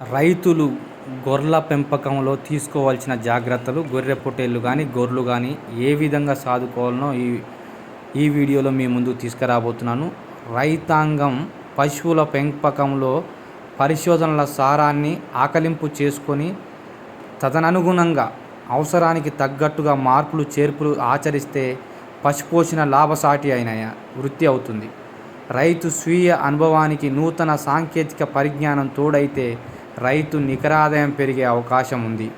రైతులు గొర్రెల పెంపకంలో తీసుకోవాల్సిన జాగ్రత్తలు గొర్రె పొట్టేళ్ళు కానీ గొర్రెలు కానీ ఏ విధంగా సాదుకోవాలనో ఈ ఈ వీడియోలో మీ ముందు తీసుకురాబోతున్నాను. రైతాంగం పశువుల పెంపకంలో పరిశోధనల సారాన్ని ఆకలింపు చేసుకొని తదననుగుణంగా అవసరానికి తగ్గట్టుగా మార్పులు చేర్పులు ఆచరిస్తే పశుపోషణ లాభసాటి అయిన వృత్తి అవుతుంది. రైతు స్వీయ అనుభవానికి నూతన సాంకేతిక పరిజ్ఞానం తోడైతే రైతు నికర ఆదాయం పెరిగే అవకాశం ఉంది.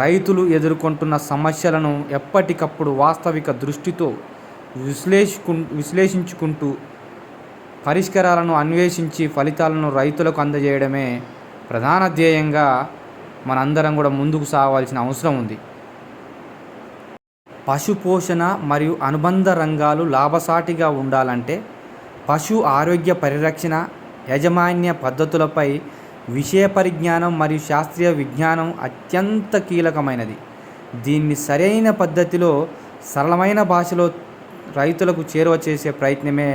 రైతులు ఎదుర్కొంటున్న సమస్యలను ఎప్పటికప్పుడు వాస్తవిక దృష్టితో విశ్లేషికు విశ్లేషించుకుంటూ పరిష్కారాలను అన్వేషించి ఫలితాలను రైతులకు అందజేయడమే ప్రధాన ధ్యేయంగా మనందరం కూడా ముందుకు సాగాల్సిన అవసరం ఉంది. పశు పోషణ మరియు అనుబంధ రంగాలు లాభసాటిగా ఉండాలంటే పశు ఆరోగ్య పరిరక్షణ యాజమాన్య పద్ధతులపై విషయ పరిజ్ఞానం మరియు శాస్త్రీయ విజ్ఞానం అత్యంత కీలకమైనది. దీన్ని సరైన పద్ధతిలో సరళమైన భాషలో రైతులకు చేరువ చేసే ప్రయత్నమే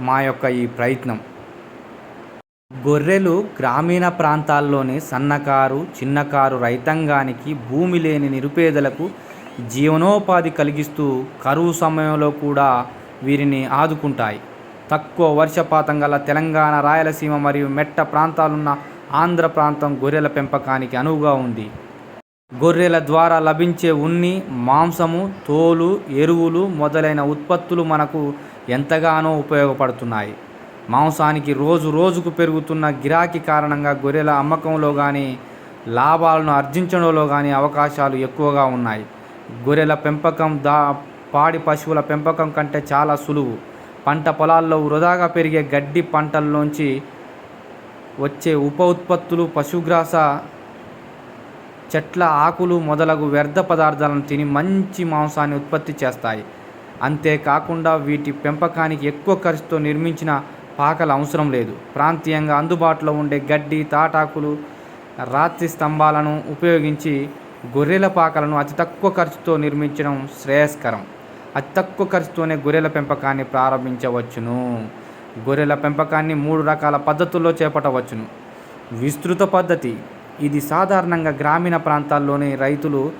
మా యొక్క ఈ ప్రయత్నం. గొర్రెలు గ్రామీణ ప్రాంతాల్లోని సన్నకారు చిన్నకారు రైతాంగానికి భూమి లేని నిరుపేదలకు జీవనోపాధి కలిగిస్తూ కరువు సమయంలో కూడా వీరిని ఆదుకుంటాయి. తక్కువ వర్షపాతం గల తెలంగాణ రాయలసీమ మరియు మెట్ట ప్రాంతాలున్న ఆంధ్ర ప్రాంతం గొర్రెల పెంపకానికి అనువుగా ఉంది. గొర్రెల ద్వారా లభించే ఉన్ని మాంసము తోలు ఎరువులు మొదలైన ఉత్పత్తులు మనకు ఎంతగానో ఉపయోగపడుతున్నాయి. మాంసానికి రోజు రోజుకు పెరుగుతున్న గిరాకీ కారణంగా గొర్రెల అమ్మకంలో కానీ లాభాలను ఆర్జించడంలో కానీ అవకాశాలు ఎక్కువగా ఉన్నాయి. గొర్రెల పెంపకం దా పాడి పశువుల పెంపకం కంటే చాలా సులువు. పంట పొలాల్లో వృధాగా పెరిగే గడ్డి పంటల్లోంచి వచ్చే ఉప ఉత్పత్తులు పశుగ్రాస చెట్ల ఆకులు మొదలగు వ్యర్థ పదార్థాలను తిని మంచి మాంసాన్ని ఉత్పత్తి చేస్తాయి. అంతేకాకుండా వీటి పెంపకానికి ఎక్కువ ఖర్చుతో నిర్మించిన పాకలు అవసరం లేదు. ప్రాంతీయంగా అందుబాటులో ఉండే గడ్డి తాటాకులు రాత్రి స్తంభాలను ఉపయోగించి గొర్రెల పాకలను అతి తక్కువ ఖర్చుతో నిర్మించడం శ్రేయస్కరం. అతి తక్కువ ఖర్చుతోనే గొర్రెల పెంపకాన్ని ప్రారంభించవచ్చును. గొర్రెల పెంపకాన్ని మూడు రకాల పద్ధతుల్లో చేపట్టవచ్చును. విస్తృత పద్ధతి. ఇది సాధారణంగా గ్రామీణ ప్రాంతాల్లోని రైతులు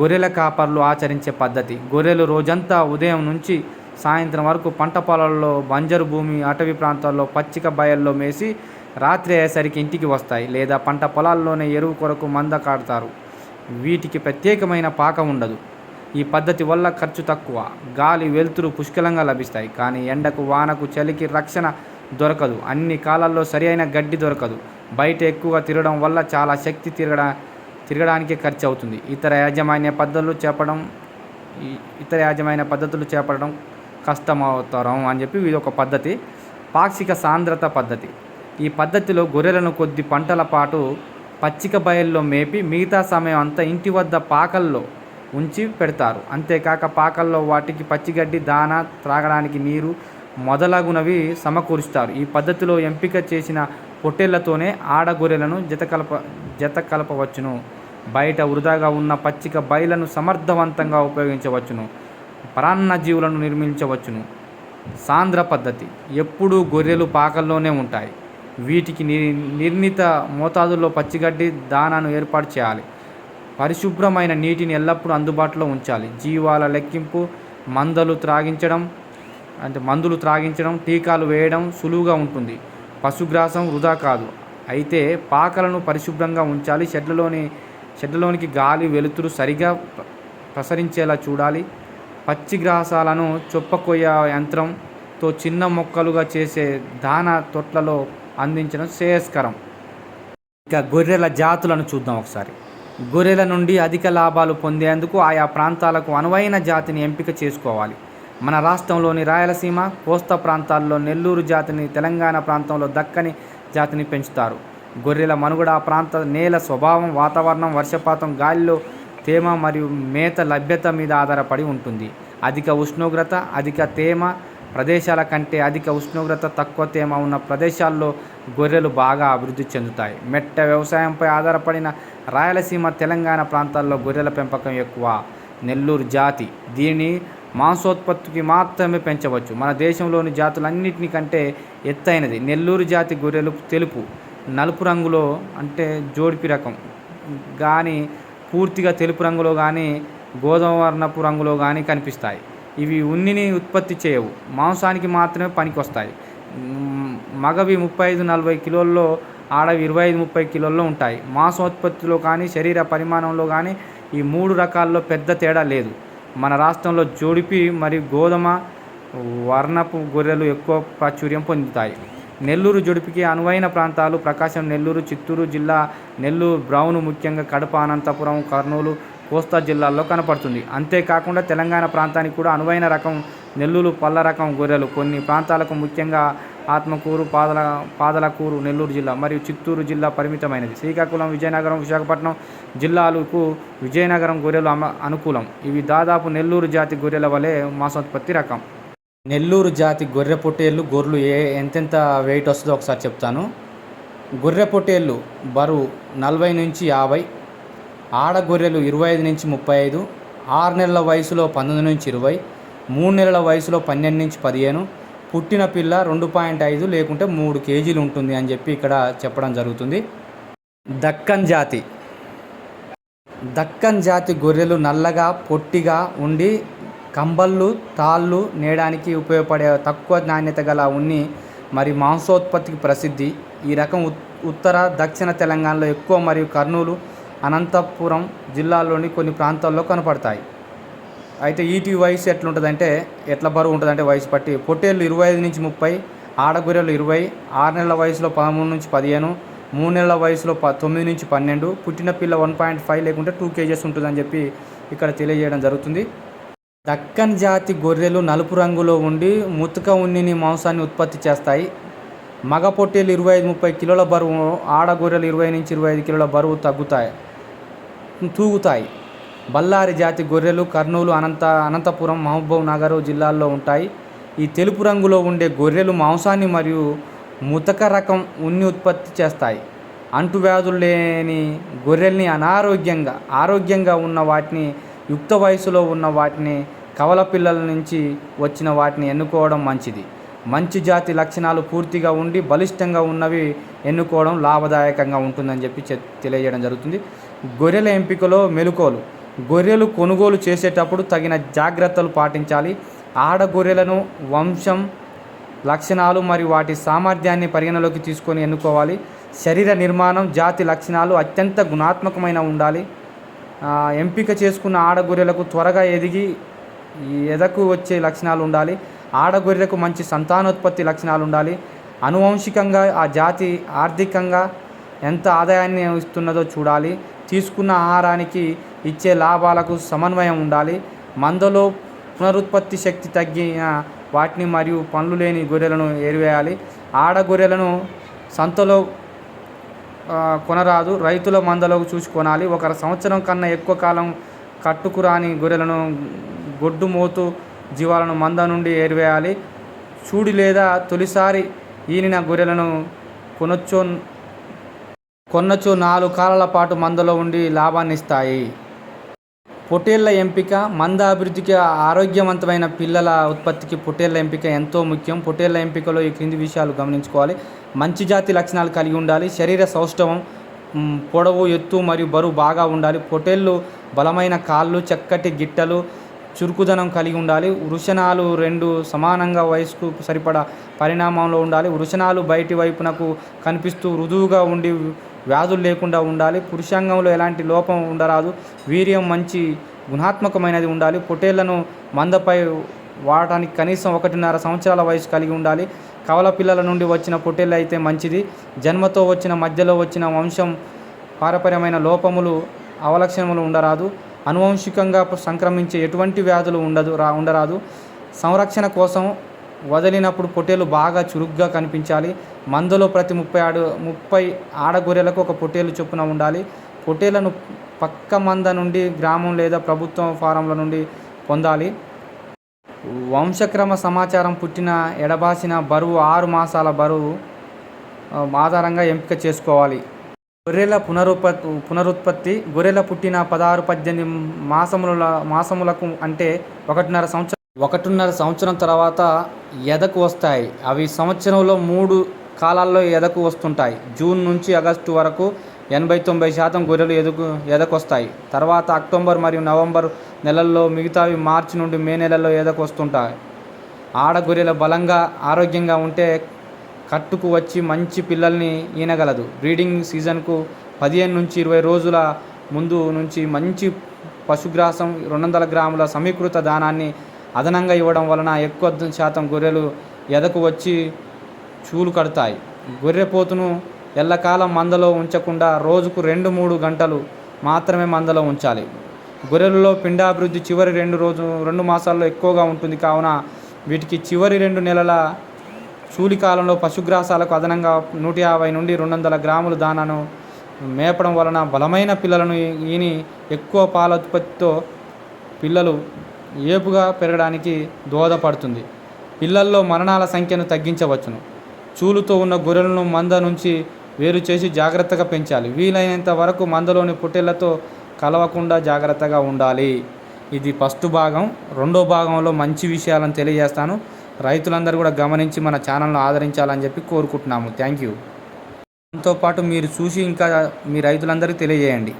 గొర్రెల కాపర్లు ఆచరించే పద్ధతి. గొర్రెలు రోజంతా ఉదయం నుంచి సాయంత్రం వరకు పంట పొలాల్లో బంజరు భూమి అటవీ ప్రాంతాల్లో పచ్చిక బయల్లో మేసి రాత్రి అయ్యేసరికి ఇంటికి వస్తాయి లేదా పంట పొలాల్లోనే ఎరువు కొరకు మంద కాడతారు. వీటికి ప్రత్యేకమైన పాక ఉండదు. ఈ పద్ధతి వల్ల ఖర్చు తక్కువ. గాలి వెలుతురు పుష్కలంగా లభిస్తాయి. కానీ ఎండకు వానకు చలికి రక్షణ దొరకదు. అన్ని కాలాల్లో సరి అయిన గడ్డి దొరకదు. బయట ఎక్కువగా తిరగడం వల్ల చాలా శక్తి తిరగడా తిరగడానికి ఖర్చు అవుతుంది. ఇతర యాజమాన్య పద్ధతులు చేపడం ఇతర యాజమాన్య పద్ధతులు చేపడడం కష్టమవుతారం అని చెప్పి ఇది ఒక పద్ధతి. పాక్షిక సాంద్రత పద్ధతి. ఈ పద్ధతిలో గొర్రెలను కొద్ది పంటల పాటు పచ్చిక బయల్లో మేపి మిగతా సమయం అంతా ఇంటి వద్ద పాకల్లో ఉంచి పెడతారు. అంతేకాక పాకల్లో వాటికి పచ్చిగడ్డి దానా త్రాగడానికి నీరు మొదలగునవి సమకూరుస్తారు. ఈ పద్ధతిలో ఎంపిక చేసిన పొట్టేళ్ళతోనే ఆడ గొర్రెలను జత కలప జత కలపవచ్చును బయట వృధాగా ఉన్న పచ్చిక బయలను సమర్థవంతంగా ఉపయోగించవచ్చును. పరాన్న జీవులను నిర్మించవచ్చును. సాంద్ర పద్ధతి. ఎప్పుడూ గొర్రెలు పాకల్లోనే ఉంటాయి. వీటికి ని నిర్ణీత మోతాదుల్లో పచ్చిగడ్డి దానాను ఏర్పాటు చేయాలి. పరిశుభ్రమైన నీటిని ఎల్లప్పుడూ అందుబాటులో ఉంచాలి. జీవాల లెక్కింపు మందలు త్రాగించడం అంటే మందులు త్రాగించడం టీకాలు వేయడం సులువుగా ఉంటుంది. పశుగ్రాసం వృధా కాదు. అయితే పాకలను పరిశుభ్రంగా ఉంచాలి. షెడ్లలోని షెడ్లలోనికి గాలి వెలుతురు సరిగా ప్రసరించేలా చూడాలి. పచ్చిగ్రాసాలను చొప్పకొయ్య యంత్రంతో చిన్న మొక్కలుగా చేసే దాన తొట్లలో అందించడం శ్రేయస్కరం. ఇక గొర్రెల జాతులను చూద్దాం ఒకసారి. గొర్రెల నుండి అధిక లాభాలు పొందేందుకు ఆయా ప్రాంతాలకు అనువైన జాతిని ఎంపిక చేసుకోవాలి. మన రాష్ట్రంలోని రాయలసీమ కోస్తా ప్రాంతాల్లో నెల్లూరు జాతిని తెలంగాణ ప్రాంతంలో దక్కని జాతిని పెంచుతారు. గొర్రెల మనుగడ ఆ ప్రాంత నేల స్వభావం వాతావరణం వర్షపాతం గాలిలో తేమ మరియు మేత లభ్యత మీద ఆధారపడి ఉంటుంది. అధిక ఉష్ణోగ్రత అధిక తేమ ప్రదేశాల కంటే అధిక ఉష్ణోగ్రత తక్కువ తేమ ఉన్న ప్రదేశాల్లో గొర్రెలు బాగా అభివృద్ధి చెందుతాయి. మెట్ట వ్యవసాయంపై ఆధారపడిన రాయలసీమ తెలంగాణ ప్రాంతాల్లో గొర్రెల పెంపకం ఎక్కువ. నెల్లూరు జాతి దీనిని మాంసోత్పత్తికి మాత్రమే పెంచవచ్చు. మన దేశంలోని జాతులన్నిటికంటే ఎత్తైనది నెల్లూరు జాతి గొర్రెలు తెలుపు. నలుపు రంగులో అంటే జోడిపి రకం. కానీ పూర్తిగా తెలుపు రంగులో కానీ గోధుమ వర్ణపు రంగులో కానీ కనిపిస్తాయి. ఇవి ఉన్నిని ఉత్పత్తి చేయవు. మాంసానికి మాత్రమే పనికొస్తాయి. మగవి ముప్పై ఐదు నలభై కిలోల్లో ఆడవి ఇరవై ఐదు ముప్పై కిలోల్లో ఉంటాయి. మాంసోత్పత్తిలో కానీ శరీర పరిమాణంలో కానీ ఈ మూడు రకాల్లో పెద్ద తేడా లేదు. మన రాష్ట్రంలో జోడిపి మరియు గోధుమ వర్ణపు గొర్రెలు ఎక్కువ ప్రాచుర్యం పొందుతాయి. నెల్లూరు జుడిపికి అనువైన ప్రాంతాలు ప్రకాశం నెల్లూరు చిత్తూరు జిల్లా నెల్లూరు బ్రౌన్ ముఖ్యంగా కడప అనంతపురం కర్నూలు కోస్తా జిల్లాల్లో కనపడుతుంది. అంతేకాకుండా తెలంగాణ ప్రాంతానికి కూడా అనువైన రకం నెల్లూరు పళ్ళ రకం గొర్రెలు. కొన్ని ప్రాంతాలకు ముఖ్యంగా ఆత్మకూరు పాదల పాదలకూరు నెల్లూరు జిల్లా మరియు చిత్తూరు జిల్లా పరిమితమైనది. శ్రీకాకుళం విజయనగరం విశాఖపట్నం జిల్లాలకు విజయనగరం గొర్రెలు అనుకూలం. ఇవి దాదాపు నెల్లూరు జాతి గొర్రెల వలె మాంసోత్పత్తి రకం. నెల్లూరు జాతి గొర్రె పొట్టేళ్ళు గొర్రెలు ఏ ఎంతెంత వెయిట్ వస్తుందో ఒకసారి చెప్తాను. గొర్రె పొట్టేళ్ళు బరువు నలభై నుంచి యాభై ఆడ గొర్రెలు ఇరవై ఐదు నుంచి ముప్పై ఐదు ఆరు నెలల వయసులో పంతొమ్మిది నుంచి ఇరవై మూడు నెలల వయసులో పన్నెండు నుంచి పదిహేను పుట్టిన పిల్ల రెండు పాయింట్ ఐదు లేకుంటే మూడు కేజీలు ఉంటుంది అని చెప్పి ఇక్కడ చెప్పడం జరుగుతుంది. దక్కన్ జాతి. దక్కన్ జాతి గొర్రెలు నల్లగా పొట్టిగా ఉండి కంబళ్ళు తాళ్ళు నేయడానికి ఉపయోగపడే తక్కువ నాణ్యత గల ఉన్ని మరి మాంసోత్పత్తికి ప్రసిద్ధి. ఈ రకం ఉత్- ఉత్తర దక్షిణ తెలంగాణలో ఎక్కువ మరియు కర్నూలు అనంతపురం జిల్లాలోని కొన్ని ప్రాంతాల్లో కనపడతాయి. అయితే ఈటి వయసు ఎట్లుంటుందంటే ఎట్ల బరువు ఉంటుందంటే వయసు బట్టి పొట్టేళ్ళు ఇరవై ఐదు నుంచి ముప్పై ఆడగొర్రెలు ఇరవై ఆరు నెలల వయసులో పదమూడు నుంచి పదిహేను మూడు నెలల వయసులో ప తొమ్మిది నుంచి పన్నెండు పుట్టిన పిల్ల వన్ పాయింట్ ఫైవ్ లేకుంటే టూ కేజెస్ ఉంటుందని చెప్పి ఇక్కడ తెలియజేయడం జరుగుతుంది. దక్కన్ జాతి గొర్రెలు నలుపు రంగులో ఉండి ముతుక ఉన్నిని మాంసాన్ని ఉత్పత్తి చేస్తాయి. మగ పొట్టేలు ఇరవై ఐదు ముప్పై కిలోల బరువు ఆడ గొర్రెలు ఇరవై నుంచి ఇరవై ఐదు కిలోల బరువు తగ్గుతాయి. తూగుతాయి. బళ్ళారి జాతి గొర్రెలు కర్నూలు అనంత అనంతపురం మహబూబ్ నగర్ జిల్లాల్లో ఉంటాయి. ఈ తెలుపు రంగులో ఉండే గొర్రెలు మాంసాన్ని మరియు ముతక రకం ఉన్ని ఉత్పత్తి చేస్తాయి. అంటువ్యాధులు లేని గొర్రెల్ని అనారోగ్యంగా ఆరోగ్యంగా ఉన్న వాటిని యుక్త వయసులో ఉన్న వాటిని కవల పిల్లల నుంచి వచ్చిన వాటిని ఎన్నుకోవడం మంచిది. మంచి జాతి లక్షణాలు పూర్తిగా ఉండి బలిష్టంగా ఉన్నవి ఎన్నుకోవడం లాభదాయకంగా ఉంటుందని చెప్పి తెలియజేయడం జరుగుతుంది. గొర్రెల ఎంపికలో మెలుకోలు. గొర్రెలు కొనుగోలు చేసేటప్పుడు తగిన జాగ్రత్తలు పాటించాలి. ఆడ గొర్రెలను వంశం లక్షణాలు మరియు వాటి సామర్థ్యాన్ని పరిగణలోకి తీసుకొని ఎన్నుకోవాలి. శరీర నిర్మాణం జాతి లక్షణాలు అత్యంత గుణాత్మకమైన ఉండాలి. ఎంపిక చేసుకున్న ఆడగొర్రెలకు త్వరగా ఎదిగి ఎదకు వచ్చే లక్షణాలు ఉండాలి. ఆడగొర్రెలకు మంచి సంతానోత్పత్తి లక్షణాలు ఉండాలి. అనువంశికంగా ఆ జాతి ఆర్థికంగా ఎంత ఆదాయాన్ని ఇస్తున్నదో చూడాలి. తీసుకున్న ఆహారానికి ఇచ్చే లాభాలకు సమన్వయం ఉండాలి. మందలో పునరుత్పత్తి శక్తి తగ్గిన వాటిని మరియు పండ్లు లేని గొర్రెలను ఏరివేయాలి. ఆడ గొర్రెలను సంతలో కొనరాదు. రైతుల మందలో చూసి కొనాలి. ఒక సంవత్సరం కన్నా ఎక్కువ కాలం కట్టుకురాని గొర్రెలను గొడ్డు మోతు జీవాలను మంద నుండి ఏరివేయాలి. చూడి లేదా తొలిసారి ఈనిన గొర్రెలను కొనొచ్చో కొన్నచో నాలుగు కాలాల పాటు మందలో ఉండి లాభాన్నిస్తాయి. పొటేళ్ళ ఎంపిక మంద అభివృద్ధికి ఆరోగ్యవంతమైన పిల్లల ఉత్పత్తికి పొటేళ్ళ ఎంపిక ఎంతో ముఖ్యం. పొటేళ్ళ ఎంపికలో ఈ క్రింది విషయాలు గమనించుకోవాలి. మంచి జాతి లక్షణాలు కలిగి ఉండాలి. శరీర సౌష్ఠవం పొడవు ఎత్తు మరియు బరువు బాగా ఉండాలి. పొటేళ్ళు బలమైన కాళ్ళు చక్కటి గిట్టలు చురుకుదనం కలిగి ఉండాలి. వృషణాలు రెండు సమానంగా వయసుకు సరిపడా పరిణామంలో ఉండాలి. వృషణాలు బయటి వైపునకు కనిపిస్తూ మృదువుగా ఉండి వ్యాధులు లేకుండా ఉండాలి. పురుషాంగంలో ఎలాంటి లోపం ఉండరాదు. వీర్యం మంచి గుణాత్మకమైనది ఉండాలి. పొటేళ్ళను మందపై వాడటానికి కనీసం ఒకటిన్నర సంవత్సరాల వయసు కలిగి ఉండాలి. కవల పిల్లల నుండి వచ్చిన పొట్టేళ్ళు అయితే మంచిది. జన్మతో వచ్చిన మధ్యలో వచ్చిన వంశం పారపర్యమైన లోపములు అవలక్షణములు ఉండరాదు. అనువంశికంగా సంక్రమించే ఎటువంటి వ్యాధులు ఉండదు రా ఉండరాదు. సంరక్షణ కోసం వదిలినప్పుడు పొట్టేలు బాగా చురుగ్గా కనిపించాలి. మందలో ప్రతి ముప్పై ఆడు ముప్పై ఆడగొర్రెలకు ఒక పొట్టేలు చొప్పున ఉండాలి. పొట్టేలను పక్క మంద నుండి గ్రామం లేదా ప్రభుత్వం ఫారంల నుండి పొందాలి. వంశక్రమ సమాచారం పుట్టిన ఎడబాసిన బరువు ఆరు మాసాల బరువు ఆధారంగా ఎంపిక చేసుకోవాలి. గొర్రెల పునరుత్పత్తి పునరుత్పత్తి గొర్రెల పుట్టిన పదహారు పద్దెనిమిది మాసముల మాసములకు అంటే ఒకటిన్నర సంవత్సరం ఒకటిన్నర సంవత్సరం తర్వాత ఎదకు వస్తాయి. అవి సంవత్సరంలో మూడు కాలాల్లో ఎదకు వస్తుంటాయి. జూన్ నుంచి ఆగస్టు వరకు ఎనభై తొంభై శాతం గొర్రెలు ఎదుగు ఎదకొస్తాయి. తర్వాత అక్టోబర్ మరియు నవంబర్ నెలల్లో మిగతావి మార్చి నుండి మే నెలల్లో ఎదకొస్తుంటాయి ఆడ గొర్రెలు బలంగా ఆరోగ్యంగా ఉంటే కట్టుకు వచ్చి మంచి పిల్లల్ని ఈనగలదు. బ్రీడింగ్ సీజన్కు పదిహేను నుంచి ఇరవై రోజుల ముందు నుంచి మంచి పశుగ్రాసం రెండు వందల గ్రాముల సమీకృత దానాన్ని అదనంగా ఇవ్వడం వలన ఎక్కువ శాతం గొర్రెలు ఎదకు వచ్చి చూలు కడతాయి. గొర్రెపోతును ఎల్లకాలం మందలో ఉంచకుండా రోజుకు రెండు మూడు గంటలు మాత్రమే మందలో ఉంచాలి. గొర్రెలలో పిండాభివృద్ధి చివరి రెండు రోజు రెండు మాసాల్లో ఎక్కువగా ఉంటుంది. కావున వీటికి చివరి రెండు నెలల చూలికాలంలో పశుగ్రాసాలకు అదనంగా నూట యాభై నుండి రెండు వందల గ్రాముల దానాను మేపడం వలన బలమైన పిల్లలను ఈని ఎక్కువ పాల ఉత్పత్తితో పిల్లలు ఏపుగా పెరగడానికి దోహదపడుతుంది. పిల్లల్లో మరణాల సంఖ్యను తగ్గించవచ్చును. చూలుతో ఉన్న గొర్రెలను మంద నుంచి వేరు చేసి జాగ్రత్తగా పెంచాలి. వీలైనంత వరకు మందలోని పుట్టెళ్ళతో కలవకుండా జాగ్రత్తగా ఉండాలి. ఇది ఫస్ట్ భాగం. రెండో భాగంలో మంచి విషయాలను తెలియజేస్తాను. రైతులందరూ కూడా గమనించి మన ఛానల్ను ఆదరించాలని చెప్పి కోరుకుంటున్నాము. Thank you. దాంతోపాటు మీరు చూసి ఇంకా మీ రైతులందరికీ తెలియజేయండి.